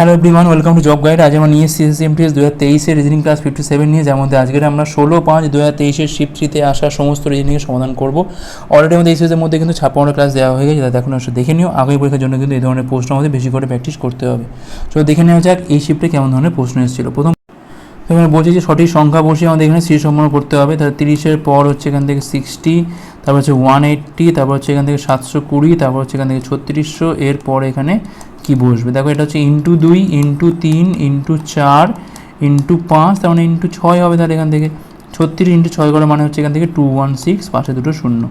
Hello everyone welcome to job guide আজ আমরা নিয়ে এসেছি এসএমটিএস দু হাজার তেইশের রিজনিং ক্লাস ফিফটি সেভেন নিয়ে, যার মধ্যে আজকের আমরা ষোলো পাঁচ দু হাজার তেইশের শিফট থ্রিতে আসা সমস্ত রিজনিংয়ের সমাধান করব। অলরেডি আমাদের এই সিরিজের মধ্যে কিন্তু ছাপ্পান্ন ক্লাস দেওয়া হয়ে গেছে তাতে এখন আসলে দেখে নিও। আগামী পরীক্ষার জন্য কিন্তু এই ধরনের প্রশ্ন আমাদের বেশি করে প্র্যাকটিস করতে হবে। চলো দেখে নেওয়া যাক এই শিফটে কেমন ধরনের প্রশ্ন এসেছিল। প্রথম এখানে বলছি যে সঠিক সংখ্যা বসিয়ে আমাদের এখানে সিরিজ সম্পন্ন করতে হবে। তাহলে তিরিশের পর হচ্ছে এখান থেকে সিক্সটি, তারপর হচ্ছে ওয়ান এইট্টি, তারপর হচ্ছে এখান থেকে সাতশো কুড়ি, তারপর হচ্ছে এখান থেকে ছত্রিশশো এর পর এখানে কি বসবে? দেখো এটা হচ্ছে ইন্টু দুই, ইন্টু তিন, ইন্টু চার, ইন্টু পাঁচ, তার মানে ইন্টু ছয় হবে তাহলে এখান থেকে। ছত্রিশ ইন্টু ছয় করে মানে হচ্ছে এখান থেকে টু ওয়ান সিক্স পাশে দুটো শূন্য।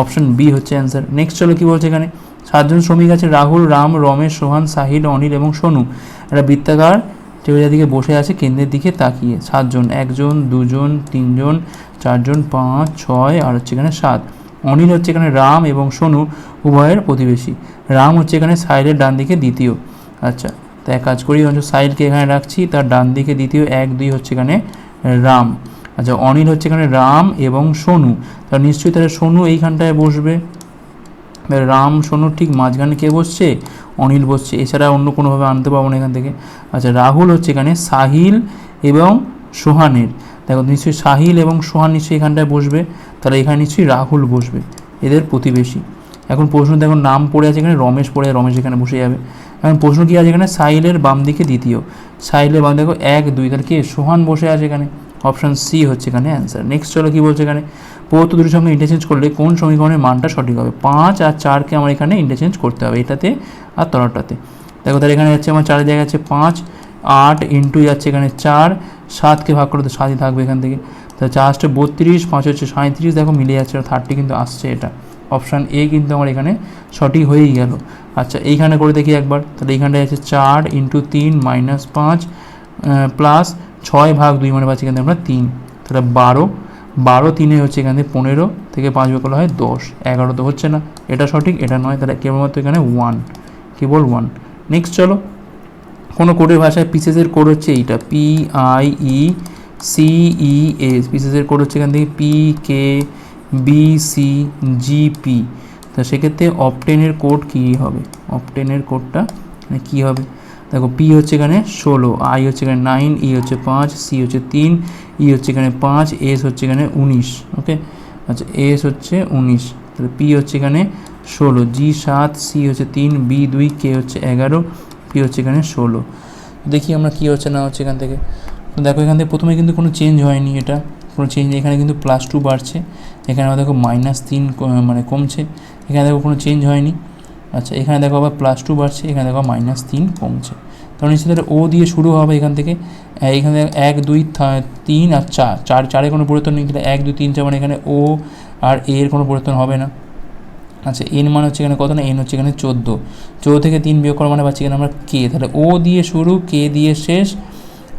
অপশন বি হচ্ছে অ্যান্সার। নেক্সট চলো কী বলছে এখানে? সাতজন শ্রমিক আছে, রাহুল, রাম, রমেশ, সোহান, সাহিল, অনিল এবং সোনু। একটা বৃত্তাকার টেবিলের দিকে বসে আছে, কেন্দ্রের দিকে তাকিয়ে। সাতজন, একজন, দুজন, তিনজন, চারজন, পাঁচ, ছয়, আর হচ্ছে এখানে সাত। অনিল হচ্ছে এখানে রাম এবং সোনু উভয়ের প্রতিবেশী। রাম হচ্ছে এখানে সাইলের ডান দিকে দ্বিতীয়। আচ্ছা তো এক কাজ করি অঞ্চল সাইলকে এখানে রাখছি। তার ডান দিকে দ্বিতীয়, এক, দুই হচ্ছে এখানে রাম। আচ্ছা অনিল হচ্ছে এখানে রাম এবং সোনু। তার নিশ্চয়ই তাহলে সোনু এইখানটায় বসবে? রাম সোনুর ঠিক মাঝখানে কে বসছে? অনিল বসছে। এছাড়া অন্য কোনোভাবে আনতে পারব না এখান থেকে। আচ্ছা রাহুল হচ্ছে এখানে সাহিল এবং সোহানের। দেখো, নিশ্চয়ই সাহিল এবং সোহান নিশ্চয়ই এখানটায় বসবে। তাহলে এখানে নিশ্চয়ই রাহুল বসবে, এদের প্রতিবেশী। এখন প্রশ্ন দেখুন নাম পড়ে আছে এখানে, রমেশ পড়ে রমেশ এখানে বসে যাবে। এখন প্রশ্ন কী আছে এখানে? সাহিলের বাম দিকে দ্বিতীয়। সাহিলের বাম, দেখো, এক, দুই, তাহলে কে? সোহান বসে আছে এখানে। অপশান সি হচ্ছে এখানে অ্যান্সার। নেক্সট চলো কী বলছে এখানে? প্রদত্ত দুটির সঙ্গে ইন্টারচেঞ্জ করলে কোন সমীকরণের মানটা সঠিক হবে? পাঁচ আর চারকে আমার এখানে ইন্টারচেঞ্জ করতে হবে, এটাতে আর তলাটাতে দেখো তাহলে এখানে যাচ্ছে আমার চারের জায়গায় আছে পাঁচ, আট ইন্টু যাচ্ছে এখানে চার, সাতকে ভাগ করে তো সাতই থাকবে এখান থেকে। তাহলে চার বত্রিশ, পাঁচ হচ্ছে সাঁত্রিশ দেখো মিলে যাচ্ছে থার্টি কিন্তু আসছে এটা। অপশান এ কিন্তু আমার এখানে সঠিক হয়েই গেল। আচ্ছা এইখানে করে দেখি একবার। তাহলে এইখানটায় আছে চার ইন্টু তিন মাইনাস পাঁচ প্লাস ছয় ভাগ দুই মানে পাচ্ছি কিন্তু আমরা তিন। তাহলে বারো বারো তিনে হচ্ছে এখান থেকে পনেরো থেকে পাঁচ ভাগ করলে হয় দশ। এগারো তো হচ্ছে না। এটা সঠিক, এটা নয়, তাহলে কেবলমাত্র এখানে ওয়ান কেবল ওয়ান নেক্সট চলো। কোনো কোডের ভাষায় পিসেসের কোড হচ্ছে এইটা P I E C E S পিসেসের code হচ্ছে এখান থেকে P K B C G P তা সেক্ষেত্রে অপটেনের কোড কী হবে? অপটেনের কোডটা কী হবে? দেখো পি হচ্ছে এখানে ষোলো আই হচ্ছে এখানে নাইন ই হচ্ছে পাঁচ সি হচ্ছে তিন ই হচ্ছে এখানে পাঁচ এস হচ্ছে এখানে উনিশ ওকে আচ্ছা এস হচ্ছে উনিশ, তাহলে পি হচ্ছে এখানে ষোলো জি সাত সি হচ্ছে তিন বি দুই কে হচ্ছে এগারো পি হচ্ছে এখানে ষোলো। দেখি আমরা কী হচ্ছে না হচ্ছে এখান থেকে। তো দেখো এখান থেকে প্রথমে কিন্তু কোনো চেঞ্জ হয়নি এটা, কোনো চেঞ্জ এখানে কিন্তু প্লাস টু বাড়ছে, এখানে আবার দেখো মাইনাস তিন মানে কমছে, এখানে দেখো কোনো চেঞ্জ হয়নি। আচ্ছা এখানে দেখো আবার প্লাস টু বাড়ছে, এখানে দেখো মাইনাস তিন কমছে। নিশ্চয়ই তাহলে ও দিয়ে শুরু হবে এখান থেকে। এখানে এক, দুই তিন আর চার। চার, চারে কোনো পরিবর্তন নেই এক, দুই, তিন, চার মানে এখানে ও আর এর কোনো পরিবর্তন হবে না। আচ্ছা এন মানে হচ্ছে এখানে কত না? এন হচ্ছে এখানে চোদ্দ। চোদ্দ থেকে তিন বিয়োগ করা মানে পাচ্ছি এখানে আমরা কে তাহলে ও দিয়ে শুরু কে দিয়ে শেষ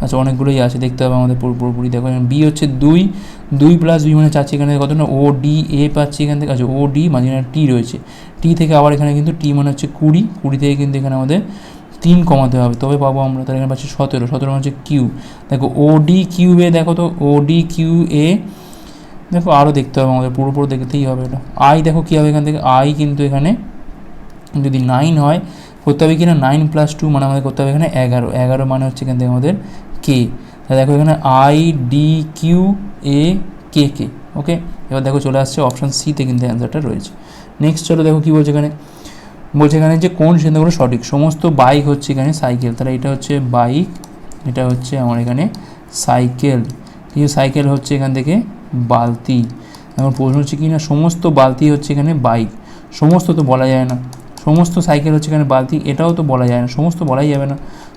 আচ্ছা অনেকগুলোই আছে, দেখতে হবে আমাদের পুরো- পুরোপুরি। দেখো বি হচ্ছে দুই। দুই প্লাস দুই মানে চাচ্ছি এখানে কত না? ও ডি এ পাচ্ছি এখান থেকে। আচ্ছা ও ডি মাঝখানে টি রয়েছে। টি থেকে আবার এখানে কিন্তু টি মানে হচ্ছে কুড়ি। কুড়ি থেকে কিন্তু এখানে আমাদের তিন কমাতে হবে। তবে পাবো আমরা, তাহলে এখানে পাচ্ছি সতেরো। সতেরো মানে হচ্ছে কিউ দেখো ও ডি কিউ এ দেখো তো ও ডি কিউ এ দেখো আরও দেখতে হবে আমাদের, পুরো পুরো দেখতেই হবে এটা। আই দেখো কী হবে এখান থেকে? আই কিন্তু এখানে যদি নাইন হয় করতে হবে কি না নাইন প্লাস টু মানে আমাদের করতে হবে এখানে এগারো। এগারো মানে হচ্ছে এখান থেকে আমাদের কে তাহলে দেখো এখানে I D Q A K K okay এবার দেখো চলে আসছে অপশান সিতে কিন্তু অ্যান্সারটা রয়েছে। নেক্সট চলো দেখো কী বলছে এখানে? বলছে এখানে যে কোন সিদ্ধান্তগুলো সঠিক? সমস্ত বাইক হচ্ছে এখানে সাইকেল তাহলে এটা হচ্ছে বাইক এটা হচ্ছে আমার এখানে সাইকেল কিছু সাইকেল হচ্ছে এখান থেকে বালতি। এখন প্রশ্ন হচ্ছে কি না? সমস্ত বালতি হচ্ছে এখানে বাইক সমস্ত তো বলা যায় না। সমস্ত সাইকেল হচ্ছে এখানে বালতি, এটাও তো বলা যায় না, সমস্ত বলাই যাবে না।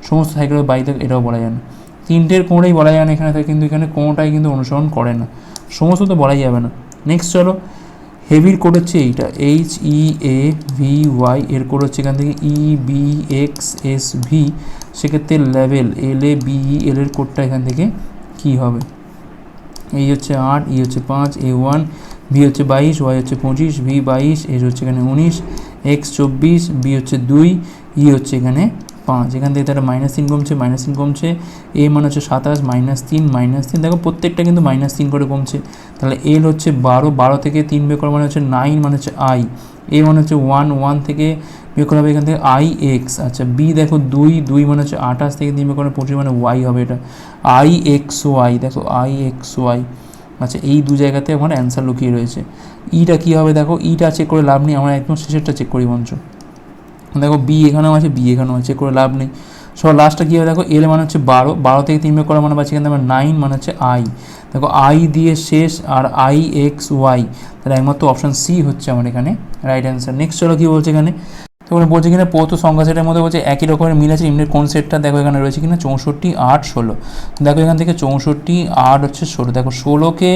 সমস্ত সাইকেল বাইক এটাও বলা যায় না। তিনটের কোনোটাই বলা যায় না এখানে কিন্তু এখানে কোনোটাই কিন্তু অনুসরণ করে না। সমস্ত তো বলাই যাবে না। নেক্সট চলো হেভির কোড হচ্ছে এইটা। H E A V Y এর কোড হচ্ছে এখান থেকে E B X S V সেক্ষেত্রে level L A B L এর কোডটা এখান থেকে কী হবে? এই হচ্ছে আট ই হচ্ছে পাঁচ এ ওয়ান ভি হচ্ছে বাইশ ওয়াই হচ্ছে পঁচিশ ভি বাইশ এর হচ্ছে এখানে উনিশ এক্স চব্বিশ বি হচ্ছে দুই ই হচ্ছে এখানে পাঁচ। এখান থেকে তারা মাইনাস তিন কমছে মাইনাস তিন কমছে এ মানে হচ্ছে সাতাশ মাইনাস তিন মাইনাস তিন। দেখো প্রত্যেকটা কিন্তু মাইনাস তিন করে কমছে। তাহলে এল হচ্ছে বারো বারো থেকে তিন বের করা মানে হচ্ছে নাইন মানে হচ্ছে আই এ মানে হচ্ছে ওয়ান ওয়ান থেকে বের করা হবে এখান থেকে আই এক্স আচ্ছা বি দেখো দুই দুই মানে হচ্ছে আঠাশ থেকে তিন বের করা পঁচিশ মানে ওয়াই হবে এটা। আই এক্স ওয়াই দেখো আই এক্স ওয়াই আচ্ছা এই দু জায়গাতে আমার অ্যান্সার লুকিয়ে রয়েছে। ইটা কী হবে দেখো? ইটা চেক করে লাভ নেই, আমরা একদম শেষেরটা চেক করি মঞ্চ। দেখো বি এখানেও আছে বি এখানেও আছে চেক করে লাভ নেই। সব লাস্টটা কী হবে দেখো? এল মানে হচ্ছে বারো বারো থেকে তিন বের করা মানে পাচ্ছি কিন্তু আমার নাইন মানে হচ্ছে আই দেখো আই দিয়ে শেষ আর আই এক্স ওয়াই তাহলে একমাত্র অপশান সি হচ্ছে আমার এখানে রাইট অ্যান্সার নেক্সট চলো কী বলছে এখানে? তো ওখানে বলছে কিনা পৌত সংখ্যা সেটের মধ্যে বলছে একই রকমের মিল আছে এমনি কোন সেটটা? দেখো এখানে রয়েছে কিনা, চৌষট্টি, আট, ষোলো। দেখো এখান থেকে চৌষট্টি, আট হচ্ছে ষোলো। দেখো, ষোলোকে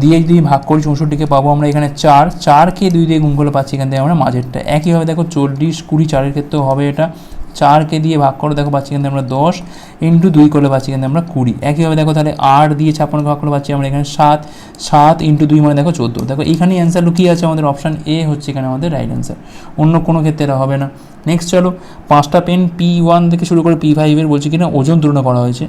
দিয়ে যদি ভাগ করি চৌষট্টিকে পাবো আমরা এখানে চার, চারকে দুই দিয়ে গুণ করলে পাচ্ছি এখান থেকে আমরা মাঝেরটা। একইভাবে দেখো, চল্লিশ, কুড়ি, চারের ক্ষেত্রেও হবে এটা। চারকে দিয়ে ভাগ করে, দেখো পাচ্ছি কিন্তু আমরা দশ ইন্টু দুই করলে পাচ্ছি কিন্তু আমরা কুড়ি। একইভাবে দেখো তাহলে আট দিয়ে ছাপ্পান্ন ভাগ করে পাচ্ছি আমরা এখানে সাত সাত ইন্টু দুই মানে দেখো চোদ্দ। দেখো এখানেই অ্যান্সার লুকিয়ে আছে আমাদের অপশান এ হচ্ছে এখানে আমাদের রাইট অ্যান্সার অন্য কোনো ক্ষেত্রে হবে না। নেক্সট চলো, পাঁচটা পেন পি ওয়ান থেকে শুরু করে পি ফাইভের বলছি কিনা ওজন তুলনা করা হয়েছে।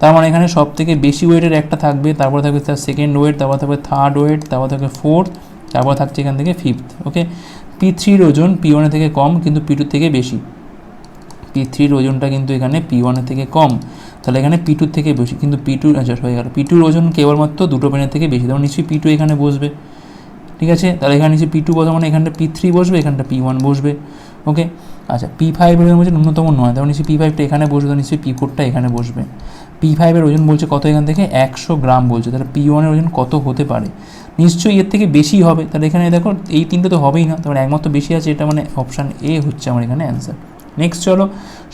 তার মানে এখানে সব থেকে বেশি ওয়েটের একটা থাকবে, তারপরে থাকবে তার সেকেন্ড ওয়েট তারপর থাকবে থার্ড ওয়েট তারপর থাকবে ফোর্থ তারপর থাকছে এখান থেকে ফিফথ ওকে পি থ্রির ওজন পি ওয়ানের থেকে কম, কিন্তু পি টুর থেকে বেশি। পি থ্রির ওজনটা কিন্তু এখানে পি ওয়ানের থেকে কম। তাহলে এখানে পি টুর থেকে বেশি, কিন্তু পি টু আচ্ছা হয়ে গেল। পি টুর ওজন কেবলমাত্র দুটো পেনের থেকে বেশি তখন নিশ্চয়ই পি টু এখানে বসবে। ঠিক আছে? তাহলে এখানে নিশ্চয়ই পি টু বসে মানে এখানটা পি থ্রি বসবে, এখানটা পি ওয়ান বসবে। ওকে আচ্ছা পি ফাইভের ওজন বলছে ন্যূনতম নয় তখন নিশ্চয়ই পি ফাইভটা এখানে বসবে তো নিশ্চয়ই পি ফোরটা এখানে বসবে। পি ফাইভের ওজন বলছে কত এখান থেকে? একশো গ্রাম বলছে, তাহলে পি ওয়ানের ওজন কত হতে পারে? নিশ্চয়ই এর থেকে বেশি হবে। তাহলে এখানে দেখো, এই তিনটে তো হবেই না তাহলে একমাত্র বেশি আছে, এটা মানে অপশান এ হচ্ছে আমার এখানে অ্যান্সার নেক্সট চলো,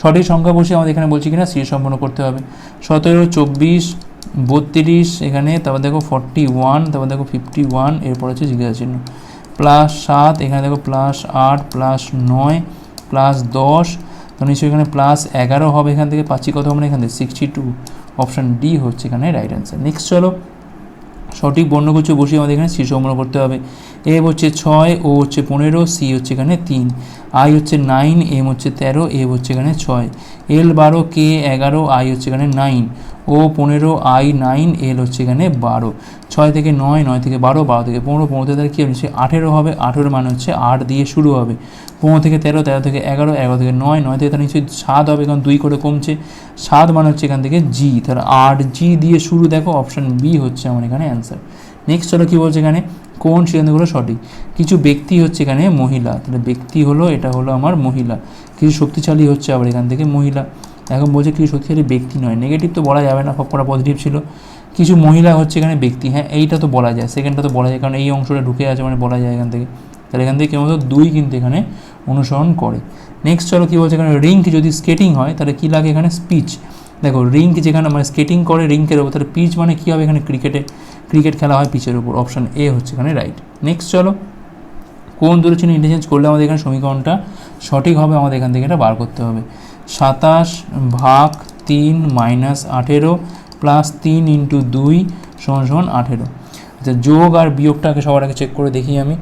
সঠিক সংখ্যা বসে আমাদের এখানে বলছি কিনা সি সম্পন্ন করতে হবে। সতেরো, চব্বিশ, বত্রিশ, এখানে, তারপর দেখো ফর্টি ওয়ান তারপর দেখো ফিফটি ওয়ান এরপর হচ্ছে জিজ্ঞাসা প্লাস সাত, এখানে দেখো প্লাস আট প্লাস নয় প্লাস দশ, তো নিশ্চয়ই এখানে প্লাস এগারো হবে এখান থেকে, পাচ্ছি কত আমরা এখান থেকে? সিক্সটি টু অপশান ডি হচ্ছে এখানে রাইট অ্যান্সার নেক্সট চলো সঠিক বর্ণগুচ্ছ বসিয়ে আমাদের এখানে সি সংগ্রহ করতে হবে। এ হচ্ছে ছয়, ও হচ্ছে পনেরো, সি হচ্ছে এখানে তিন। আই হচ্ছে নাইন, এম হচ্ছে তেরো, এ হচ্ছে এখানে ছয়। এল বারো, কে এগারো, আই হচ্ছে এখানে নাইন। ও পনেরো আই নাইন এল হচ্ছে এখানে বারো। ছয় থেকে নয় নয় থেকে বারো বারো থেকে পনেরো পনেরো থেকে কী হবে? আঠেরো হবে আঠেরো মানে হচ্ছে আট দিয়ে শুরু হবে। পনেরো থেকে তেরো তেরো থেকে এগারো এগারো থেকে নয় নয় থেকে তার নিশ্চয়ই সাত হবে, কারণ দুই করে কমছে। সাত মানে হচ্ছে এখান থেকে জি, তাহলে আট জি দিয়ে শুরু দেখো, অপশান বি হচ্ছে আমার এখানে অ্যান্সার নেক্সট চলো কী বলছে এখানে? কোন সিদ্ধান্তগুলো সঠিক? কিছু ব্যক্তি হচ্ছে এখানে মহিলা, তাহলে ব্যক্তি হলো, এটা হলো আমার মহিলা। কিছু শক্তিশালী হচ্ছে আবার এখান থেকে মহিলা। এখন বলছে কিছু শক্তিশালী ব্যক্তি নয়। নেগেটিভ তো বলা যাবে না, সব কটা পজিটিভ ছিল। কিছু মহিলা হচ্ছে এখানে ব্যক্তি। হ্যাঁ এইটা তো বলা যায় সেকেন্ডটা তো বলা যায়, কারণ এই অংশটা ঢুকে আছে মানে বলা যায় এখান থেকে। তাহলে এখান থেকে কেমন দুই কিন্তু এখানে অনুসরণ করে। নেক্সট চলো কী বলছে, এখানে রিঙ্ক যদি স্কেটিং হয়, তাহলে কী লাগে এখানে? স্পিচ দেখো রিঙ্ক যেখানে মানে স্কেটিং করে রিঙ্কের ওপর, তাহলে পিচ মানে কী হবে এখানে? ক্রিকেটে ক্রিকেট খেলা হয় পিচের উপর অপশান এ হচ্ছে এখানে রাইট নেক্সট চলো, কোন দূরে চিহ্ন ইন্টারচেঞ্জ করলে আমাদের এখানে সমীকরণটা সঠিক হবে? আমাদের এখান থেকে এটা বার করতে হবে। সাতাশ ভাগ তিন মাইনাস আঠেরো প্লাস তিন ইন্টু দুই সমান সমান আঠেরো। আচ্ছা যোগ আর বিয়োগটাকে সবার আগে চেক করে দেখি আমি।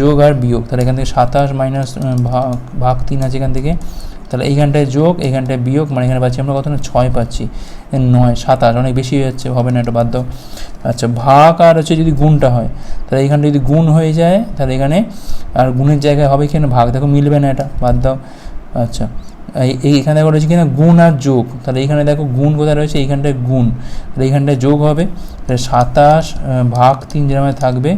যোগ আর বিয়োগ, তাহলে এখান থেকে সাতাশ মাইনাস ভাগ ভাগ তিন আছে এখান থেকে। তাহলে এইখানটায় যোগ, এইখানটায় বিয়োগ মানে এখানে পাচ্ছি আমরা কত না? ছয় পাচ্ছি। নয়, সাতাশ, অনেক বেশি হয়ে যাচ্ছে, হবে না, এটা দাও। আচ্ছা ভাগ আর হচ্ছে যদি গুণটা হয়, তাহলে এইখানটা যদি গুণ হয়ে যায়, তাহলে এখানে আর গুণের জায়গায় হবে এখানে ভাগ, দেখো মিলবে না এটা, বাদ দাও। আচ্ছা এই- এই এখানে দেখো রয়েছে কিনা গুণ আর যোগ। তাহলে এইখানে দেখো গুণ কোথায় রয়েছে? এইখানটায় গুণ। তাহলে এইখানটায় যোগ হবে। তাহলে সাতাশ ভাগ তিন যেরকম থাকবে,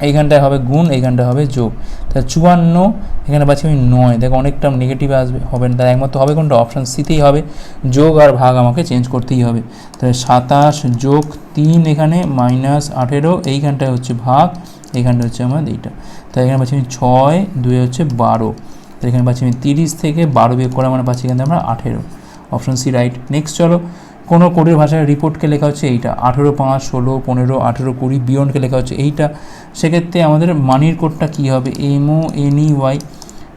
এইখানটায় হবে গুণ, এইখানটায় হবে যোগ। তাহলে চুয়ান্ন, এখানে পাচ্ছি আমি নয়। দেখো অনেকটা নেগেটিভ আসবে, হবে না। তাহলে একমাত্র হবে কোনটা? অপশান সিতেই হবে। যোগ আর ভাগ আমাকে চেঞ্জ করতেই হবে। তাহলে সাতাশ যোগ তিন এখানে মাইনাস আঠেরো, এইখানটায় হচ্ছে ভাগ এইখানটা হচ্ছে আমার এইটা। তাই এখানে পাচ্ছি আমি ছয় দুই হচ্ছে বারো। তাহলে এখানে পাচ্ছি আমি তিরিশ থেকে বারো বিয়োগ করা মানে পাচ্ছি এখানে আমরা আঠেরো। অপশান সি রাইট নেক্সট চলো। কোনো কোডের ভাষায় রিপোর্টকে লেখা হচ্ছে এইটা? আঠেরো, পাঁচ, ষোলো, পনেরো, আঠেরো, কুড়ি বিয়ন্ডকে লেখা হচ্ছে এইটা। সেক্ষেত্রে আমাদের মানির কোডটা কী হবে? M O N E Y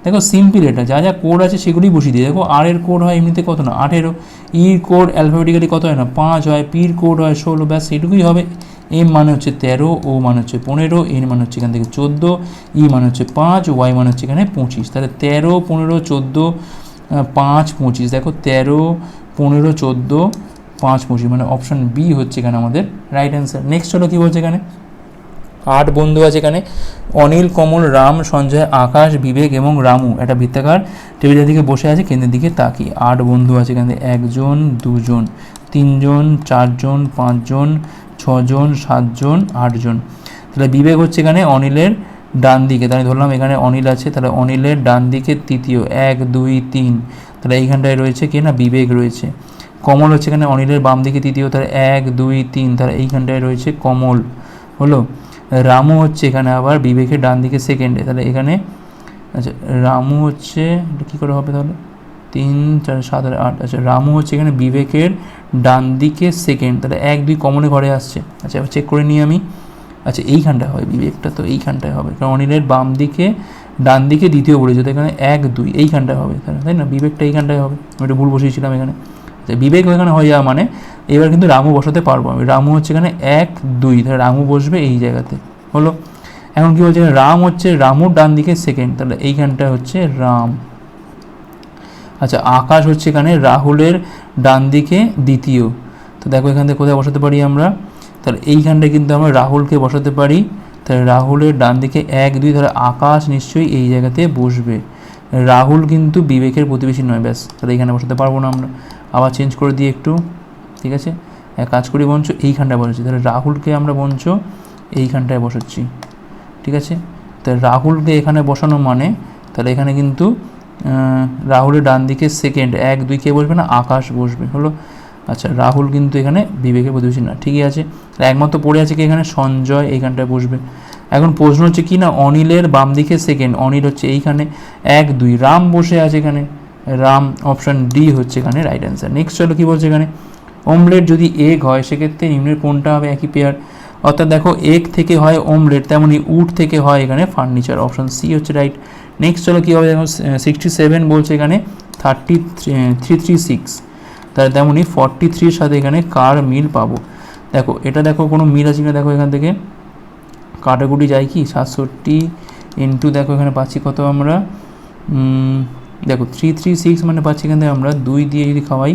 দেখো সিম্পল এটা, যা যা কোড আছে সেগুলোই বসিয়ে দিয়ে দেখো আর এর কোড হয় এমনিতে কত না? আঠেরো। ইর কোড অ্যালফাবেটিক্যালি কত হয় না? পাঁচ হয়। পির কোড হয় ষোলো, ব্যাস সেটুকুই হবে। এম মানে হচ্ছে তেরো, ও মানে হচ্ছে পনেরো, এন মানে হচ্ছে এখান থেকে চোদ্দ, ই মানে হচ্ছে পাঁচ, ওয়াই মানে হচ্ছে এখানে পঁচিশ। তাহলে তেরো, পনেরো, চোদ্দ পাঁচ, পঁচিশ। দেখো তেরো, পনেরো, চোদ্দ, পাঁচ, পঁচিশ। মানে অপশন বি হচ্ছে এখানে আমাদের রাইট অ্যান্সার নেক্সট হলো কী বলছে এখানে? আট বন্ধু আছে এখানে। অনিল, কমল, রাম, সঞ্জয়, আকাশ, বিবেক এবং রামু। একটা বৃত্তাকার। টেবিলের দিকে বসে আছে, কেন্দ্রের দিকে তাকিয়ে। আট বন্ধু আছে এখানে। একজন, দুজন, তিনজন, চারজন, পাঁচজন ছজন, সাতজন, আটজন। তাহলে বিবেক হচ্ছে এখানে অনিলের ডান দিকে। তাহলে ধরলাম এখানে অনিল আছে, তাহলে অনিলের ডান দিকে তৃতীয়। এক, দুই, তিন। তাহলে এইখানটায় রয়েছে কি না? বিবেক রয়েছে। কমল হচ্ছে এখানে অনিলের বাম দিকে তৃতীয়। তাহলে এক, দুই, তিন। তাহলে এইখানটায় রয়েছে কমল। হলো? রামু হচ্ছে এখানে আবার বিবেকের ডান দিকে সেকেন্ডে তাহলে এখানে আচ্ছা রামু হচ্ছে কী করে হবে তাহলে? তিন, চার, সাত, আট আট আচ্ছা রামু হচ্ছে এখানে বিবেকের ডান দিকে সেকেন্ড তাহলে এক, দুই কমনে ঘরে আসছে। আচ্ছা এবার চেক করে নিই আমি। আচ্ছা এইখানটায় হবে বিবেকটা, তো এইখানটায় হবে। কারণ অনিলের বাম দিকে, ডান দিকে দ্বিতীয় বলেছে তো এখানে এক, দুই, এইখানটায় হবে। তাহলে, তাই না? বিবেকটা এইখানটায় হবে। আমি একটু ভুল বসিয়েছিলাম এখানে। আচ্ছা বিবেক এখানে হয়ে যাওয়া মানে এবার কিন্তু রামু বসাতে পারব আমি। রামু হচ্ছে এখানে এক, দুই, তাহলে রামু বসবে এই জায়গাতে। হলো? এখন কি বলছে রাম হচ্ছে, রামুর ডান দিকে সেকেন্ড তাহলে এইখানটা হচ্ছে রাম। আচ্ছা আকাশ হচ্ছে এখানে রাহুলের ডান দিকে দ্বিতীয়। তো দেখো এখান থেকে কোথায় বসাতে পারি আমরা? তাহলে এইখানটায় কিন্তু আমরা রাহুলকে বসাতে পারি। তাহলে রাহুলের ডান দিকে এক, দুই, তাহলে আকাশ নিশ্চয়ই এই জায়গাতে বসবে। রাহুল কিন্তু বিবেকের প্রতিবেশী নয়, ব্যাস। তাহলে এইখানে বসাতে পারব না আমরা। আবার চেঞ্জ করে দিই একটু, ঠিক আছে? এক কাজ করি, বঞ্চ এইখানটায় বসাচ্ছি। তাহলে রাহুলকে আমরা বঞ্চ এইখানটায় বসাচ্ছি, ঠিক আছে? তাহলে রাহুলকে এখানে বসানো মানে তাহলে এখানে কিন্তু রাহুলের ডান দিকে সেকেন্ড এক, দুই কে বসবে না? আকাশ বসবে, হলো? আচ্ছা রাহুল কিন্তু এখানে বিবেকের প্রতিবেশী না, ঠিকই আছে। একমাত্র পড়ে আছে কি এখানে? সঞ্জয় এইখানটায় বসবে। এখন প্রশ্ন হচ্ছে কি না? অনিলের বাম দিকে সেকেন্ড অনিল হচ্ছে এইখানে এক, দুই, রাম বসে আছে এখানে। রাম অপশন ডি হচ্ছে এখানে রাইট অ্যান্সার নেক্সট চলো কী বলছে এখানে? অমলেট যদি এগ হয়, সেক্ষেত্রে নিম্নের কোনটা হবে? একই পেয়ার অর্থাৎ দেখো এগ থেকে হয় অমলেট তেমনি উড থেকে হয় এখানে ফার্নিচার অপশন সি হচ্ছে রাইট নেক্সট চলো কী হবে? দেখো সিক্সটি সেভেন বলছে এখানে থার্টি থ্রি থ্রি সিক্স তাহলে তেমনি ফর্টি থ্রির সাথে এখানে কার মিল পাবো? দেখো, এটা দেখো, কোনো মিল আছে কিনা দেখো এখান থেকে। কাটাকুটি যায় কি? সাতষট্টি ইন্টু দেখো এখানে পাচ্ছি কত আমরা? দেখো থ্রি থ্রি সিক্স মানে পাচ্ছি এখান থেকে আমরা দুই দিয়ে যদি খাওয়াই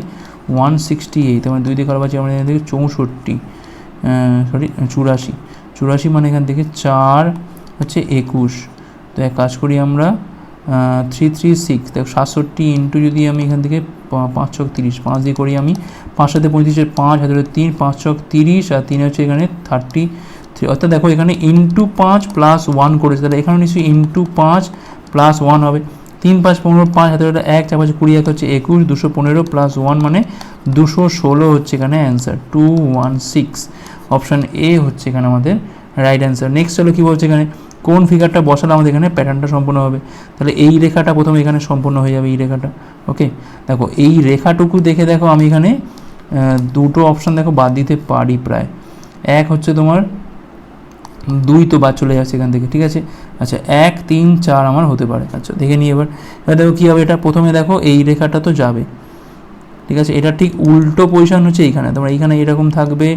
ওয়ান সিক্সটি এইট মানে দুই দিয়ে খাওয়া পাচ্ছি আমরা এখান থেকে চৌষট্টি সরি চুরাশি। চুরাশি মানে এখান থেকে চার হচ্ছে একুশ। তো এক কাজ করি আমরা থ্রি থ্রি সিক্স দেখো সাতষট্টি ইন্টু যদি আমি এখান থেকে পাঁচ ছক তিরিশ, পাঁচ দিয়ে করি আমি, পাঁচ সাথে পঁয়ত্রিশের পাঁচ হাজার তিন, পাঁচ ছক তিরিশ, আর তিন হচ্ছে এখানে থার্টি থ্রি অর্থাৎ দেখো এখানে ইন্টু পাঁচ প্লাস ওয়ান করেছে, তাহলে এখানে নিশ্চয়ই ইন্টু পাঁচ প্লাস ওয়ান হবে। তিন পাঁচ পনেরো, পাঁচ হাতে ওটা এক, চার পাঁচ কুড়ি, এক হচ্ছে একুশ, দুশো পনেরো প্লাস ওয়ান মানে দুশো ষোলো হচ্ছে এখানে answer two one six option A হচ্ছে এখানে আমাদের রাইট অ্যান্সার নেক্সট হলো কী বলছে এখানে? কোন ফিগারটা বসালে আমাদের এখানে প্যাটার্নটা সম্পূর্ণ হবে? তাহলে এই রেখাটা প্রথমে এখানে সম্পূর্ণ হয়ে যাবে এই রেখাটা ওকে দেখো, এই রেখাটুকু দেখে দেখো আমি এখানে দুটো অপশান দেখো বাদ দিতে পারি প্রায়। এক হচ্ছে তোমার দুই তো বাদ চলে যাচ্ছে এখান থেকে, ঠিক আছে? আচ্ছা এক, তিন, চার আমার হতে পারে। আচ্ছা দেখে নিই এবার। এবার দেখো কী হবে, এটা প্রথমে দেখো এই রেখাটা তো যাবে। ঠিক আছে? এটা ঠিক উল্টো পজিশন হচ্ছে এইখানে। তোমরা এইখানে এরকম থাকবে,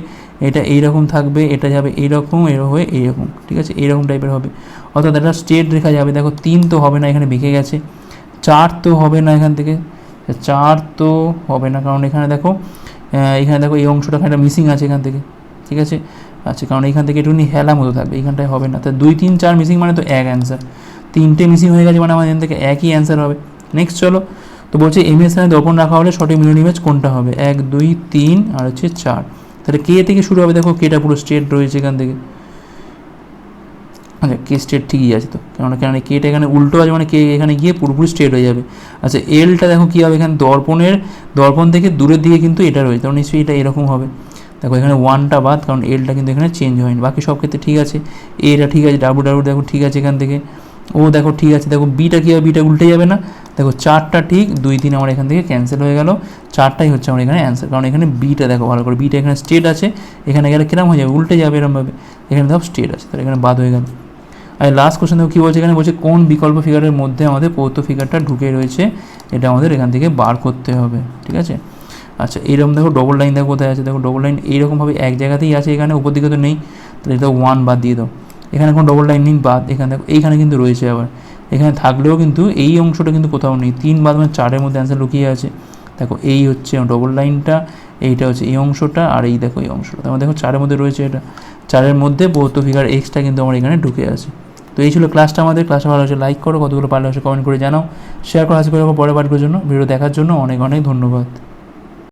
এটা এইরকম থাকবে, এটা যাবে এইরকম, এর হয়ে এইরকম, ঠিক আছে? এইরকম টাইপের হবে। অর্থাৎ এটা স্ট্রেট রেখা যাবে। দেখো, তিন তো হবে না, এখানে বেঁকে গেছে। চার তো হবে না এখান থেকে। চার তো হবে না, কারণ এখানে দেখো এখানে দেখো এই অংশটা একটা মিসিং আছে এখান থেকে, ঠিক আছে? আচ্ছা কারণ এখান থেকে একটুখানি হেলা মতো থাকবে, এইখানটায় হবে না। তা দুই, তিন, চার মিসিং মানে তো এক অ্যান্সার তিনটে মিসিং হয়ে গেছে মানে আমাদের এখান থেকে একই অ্যান্সার হবে। নেক্সট চলো তো বলছে এম স্থানে দর্পণ রাখা হলে সঠিক মিলন ইমেজ কোনটা হবে? এক, দুই, তিন আর হচ্ছে চার। তাহলে কে থেকে শুরু হবে? দেখো, কেটা পুরো স্ট্রেট রয়েছে এখান থেকে। আচ্ছা কে স্ট্রেট ঠিকই আছে তো। কেননা কেন কেটা এখানে উল্টো আছে মানে কে এখানে গিয়ে পুরোপুরি স্ট্রেট হয়ে যাবে। আচ্ছা এলটা দেখো কী হবে এখানে? দর্পণের, দর্পণ থেকে দূরের দিকে কিন্তু এটা রয়েছে। তখন নিশ্চয়ই এটা এরকম হবে। দেখো, এখানে ওয়ানটা বাদ, কারণ এলটা কিন্তু এখানে চেঞ্জ হয়নি। বাকি সব ক্ষেত্রে ঠিক আছে। এটা ঠিক আছে ডাব্লু ডাব্লু দেখো, ঠিক আছে এখান থেকে। ও দেখো ঠিক আছে, দেখো বিটা কী হবে বিটা উল্টে যাবে না? দেখো চারটা ঠিক, দুই, তিন আমার এখান থেকে ক্যান্সেল হয়ে গেল। চারটাই হচ্ছে আমার এখানে অ্যান্সার কারণ এখানে বিটা দেখো ভালো করে বিটা এখানে স্টেট আছে, এখানে গেলে কিরম হয়ে যাবে? উল্টে যাবে এরমভাবে। এখানে দেখো স্টেট আছে, তাহলে এখানে বাদ হয়ে গেল। আর লাস্ট কোশ্চেন দেখো কী বলছে এখানে? বলছে কোন বিকল্প ফিগারের মধ্যে আমাদের পৌত্য ফিগারটা ঢুকে রয়েছে? এটা আমাদের এখান থেকে বার করতে হবে, ঠিক আছে? আচ্ছা এইরকম দেখো ডবল লাইন দেখো কোথায় আছে। দেখো ডবল লাইন এইরকমভাবে এক জায়গাতেই আছে এখানে, উপর দিকে তো নেই। তাহলে এটা ওয়ান বাদ দিয়ে দাও। এখানে কোনো ডবল লাইন বাদ, এখানে দেখো, এইখানে কিন্তু রয়েছে আবার। এখানে থাকলেও কিন্তু এই অংশটা কিন্তু কোথাও নেই। তিন বাদ মানে চারের মধ্যে অ্যান্সার লুকিয়ে আছে। দেখো, এই হচ্ছে ডবল লাইনটা এইটা হচ্ছে এই অংশটা, আর এই দেখো এই অংশটা। তার দেখো, চারের মধ্যে রয়েছে এটা। চারের মধ্যে বৌদ্ধ ফিগার এক্সটা কিন্তু আমার এখানে ঢুকে আছে। তো এই ছিল ক্লাসটা আমাদের। ক্লাসটা ভালো হয়েছে লাইক করো, কতগুলো পারলে হচ্ছে কমেন্ট করে জানাও। শেয়ার করা আছে করে পরে পাঠগুলোর জন্য। ভিডিও দেখার জন্য অনেক অনেক ধন্যবাদ।